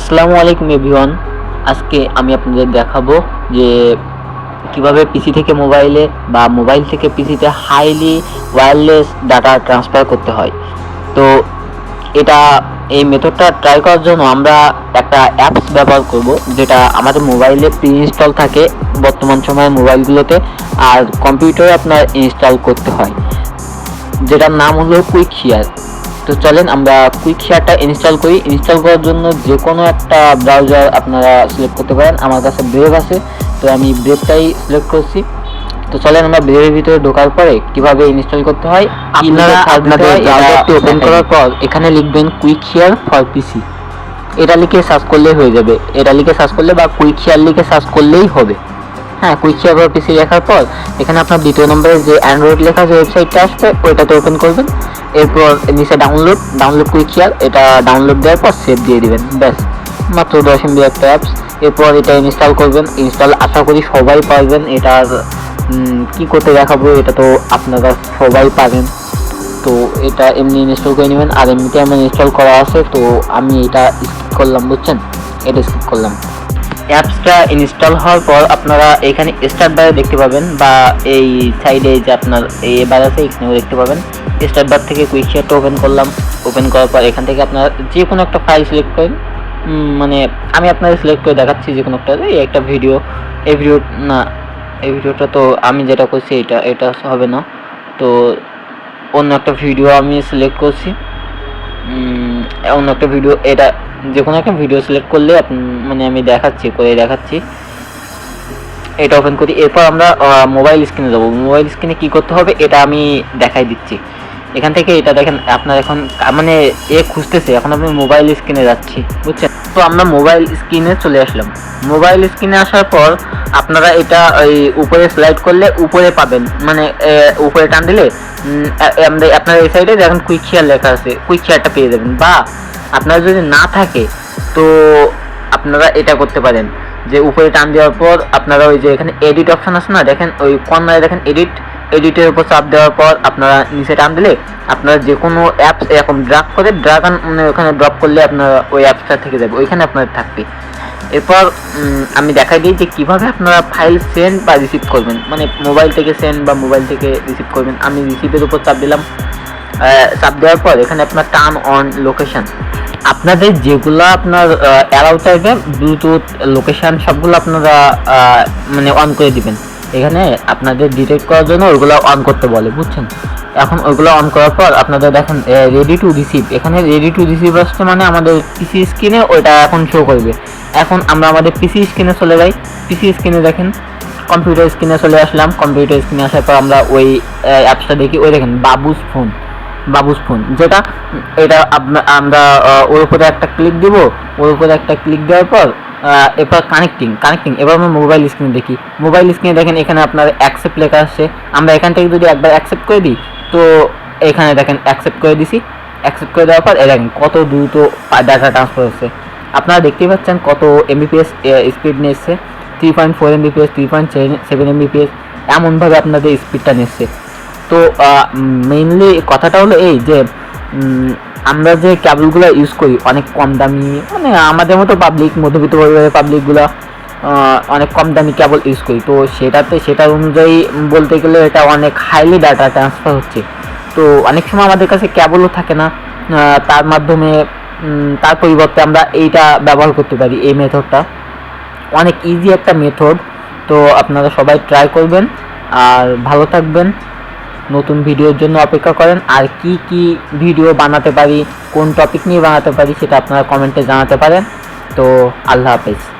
আসসালামু আলাইকুম, এভরিওয়ান। আজকে আমি আপনাদের দেখাবো যে কীভাবে পিসি থেকে মোবাইলে বা মোবাইল থেকে পিসিতে হাইলি ওয়্যারলেস ডাটা ট্রান্সফার করতে হয়। তো এটা, এই মেথডটা ট্রাই করার জন্য আমরা একটা অ্যাপস ব্যবহার করব, যেটা আমাদের মোবাইলে প্রি ইনস্টল থাকে বর্তমান সময়ে মোবাইলগুলোতে, আর কম্পিউটারে আপনার ইনস্টল করতে হয়, যেটার নাম হলো কুইক শেয়ার তো চলেন আমরা কুইক শেয়ারটা ইনস্টল করি। ইনস্টল করার জন্য যে কোনো একটা ব্রাউজার আপনারা সিলেক্ট করতে পারেন। আমার কাছে ব্রেভ আছে তো আমি ব্রেভটাই সিলেক্ট করছি। তো চলেন আমরা ব্রেভের ভিতরে ঢোকার পরে কীভাবে ইনস্টল করতে হয় আপনারা আপনাদের ব্রাউজারটি ওপেন করার পর এখানে লিখবেন কুইক শেয়ার ফর পিসি এটা লিখে সার্চ করলেই হয়ে যাবে। এটা লিখে সার্চ করলে বা কুইক শেয়ার লিখে সার্চ করলেই হবে। হ্যাঁ কুইক ফর পিসি লেখার পর এখানে আপনার দ্বিতীয় নম্বরে যে অ্যান্ড্রয়েড লেখা যে ওয়েবসাইটটা আসবে, ওইটাতে ওপেন করবেন। এরপর নিচে ডাউনলোড ডাউনলোড কুইক শেয়ার এটা ডাউনলোড দেওয়ার পর সেভ দিয়ে দিবেন, ব্যাস। মাত্র দশ এমবি একটা অ্যাপস এরপর এটা ইনস্টল করবেন। ইনস্টল আশা করি সবাই পারবেন। এটার কি করতে দেখাবো এটা তো আপনারা সবাই পারেন। তো এটা এমনি ইনস্টল করে নেবেন। আর এমনিতে আমার ইনস্টল করা আছে, তো আমি এটা স্কিপ করলাম, বুঝছেন? এটা স্কিপ করলাম। অ্যাপসটা ইনস্টল হওয়ার পর আপনারা এখানে স্টার্ট বারে দেখতে পাবেন বা এই সাইডে যে আপনার এই বার আছে এখানেও দেখতে পাবেন। স্টার্ট বার থেকে কুইক শেয়ারটা ওপেন করলাম। ওপেন করার পর এখান থেকে আপনারা যে কোনো একটা ফাইল সিলেক্ট করেন। মানে আমি আপনাদের সিলেক্ট করে দেখাচ্ছি যে কোনো একটা, এই একটা ভিডিও এই ভিডিও না, এই ভিডিওটা তো আমি যেটা করছি এটা এটা হবে না। তো অন্য একটা ভিডিও আমি সিলেক্ট করছি। অন্য একটা ভিডিও এটা যে কোনো একটা ভিডিও সিলেক্ট করলে মানে আমি দেখাচ্ছি, করে দেখাচ্ছি। এটা ওপেন করি, এরপর আমরা মোবাইল স্ক্রিনে যাব। মোবাইল স্ক্রিনে কি করতে হবে, এটা আমি দেখাই দিচ্ছি। এখান থেকে এটা দেখেন, আপনার এখন মানে এ খুঁজতেছে, এখন আমি মোবাইল স্ক্রিনে যাচ্ছি, বুঝছেন? তো আমরা মোবাইল স্ক্রিনে চলে আসলাম। মোবাইল স্ক্রিনে আসার পর আপনারা এটা ওই উপরে স্লাইড করলে উপরে পাবেন। মানে উপরে টান দিলে আপনার এই সাইডে দেখেন কুইক শেয়ার লেখা আছে কুইক শেয়ারটা পেয়ে যাবেন। বা আপনার যদি না থাকে, তো আপনারা এটা করতে পারেন। যে উপরে টান দেওয়ার পর আপনারা ওই যে এখানে এডিট অপশন আছে না, দেখেন ওই কর্নারে দেখেন এডিট এডিটের উপর চাপ দেওয়ার পর আপনারা নিচে টান দিলে আপনারা যে কোনো অ্যাপস এরকম ড্রাগ করে ড্রাগ মানে ওখানে ড্রপ করলে আপনারা ওই অ্যাপসটা থেকে যাবে, ওইখানে আপনাদের থাকবে। এরপর আমি দেখাই দিই যে কীভাবে আপনারা ফাইল সেন্ড বা রিসিভ করবেন। মানে মোবাইল থেকে সেন্ড বা মোবাইল থেকে রিসিভ করবেন। আমি রিসিভের উপর চাপ দিলাম। চাপ দেওয়ার পর এখানে আপনার টার্ন অন লোকেশন আপনাদের যেগুলো আপনার অ্যালাউ চাইবে ব্লুটুথ লোকেশন সবগুলো আপনারা মানে অন করে দিবেন। এখানে আপনাদের ডিটেক্ট করার জন্য ওইগুলো অন করতে বলে, বুঝছেন? এখন ওইগুলো অন করার পর আপনাদের দেখেন রেডি টু রিসিভ এখানে রেডি টু রিসিভ আসছে মানে আমাদের পিসি স্ক্রিনে ওইটা এখন শো করবে। এখন আমরা আমাদের পিসি স্ক্রিনে চলে যাই। পিসি স্ক্রিনে দেখেন কম্পিউটার স্ক্রিনে চলে আসলাম। কম্পিউটার স্ক্রিনে আসার পর আমরা ওই অ্যাপসটা দেখি। ওই দেখেন, বাবুস ফোন বাবুস ফোন যেটা এটা আমরা ওর উপরে একটা ক্লিক দিব, ওর উপরে একটা ক্লিক দেওয়ার পর এরপর কানেক্টিং কানেক্টিং এবার আমরা মোবাইল স্ক্রিনে দেখি। মোবাইল স্ক্রিনে দেখেন এখানে আপনার অ্যাকসেপ্ট লেখা আসছে। আমরা এখান থেকে যদি একবার অ্যাকসেপ্ট করে দিই, তো এখানে দেখেন অ্যাকসেপ্ট করে দিছি। অ্যাকসেপ্ট করে দেওয়ার পর এ দেখেন কত দ্রুত ডাটা ট্রান্সফার হচ্ছে। আপনারা দেখতেই পাচ্ছেন কত এমবিপিএস স্পিড নিচ্ছে। Three point four Mbps three point seven Mbps এমনভাবে আপনাদের স্পিডটা নিচ্ছে। তো মেইনলি কথাটা হলো এই যে আমরা যে ক্যাবলগুলো ইউজ করি, অনেক কম দামি মানে আমাদের মতো পাবলিক মধ্যবিত্ত পাবলিকগুলো অনেক কম দামি কেবল ইউজ করি। তো সেটাতে সেটার অনুযায়ী বলতে গেলে এটা অনেক হাইলি ডাটা ট্রান্সফার হচ্ছে। তো অনেক সময় আমাদের কাছে ক্যাবলও থাকে না তার মাধ্যমে তার পরিবর্তে আমরা এইটা ব্যবহার করতে পারি, এই মেথডটা অনেক ইজি একটা মেথড তো আপনারা সবাই ট্রাই করবেন, আর ভালো থাকবেন। নতুন ভিডিওর জন্য অপেক্ষা করেন। আর কি কি ভিডিও বানাতে পারি, কোন টপিক নিয়ে বানাতে পারি, সেটা আপনারা কমেন্টে জানাতে পারেন। তো, আল্লাহ হাফেজ।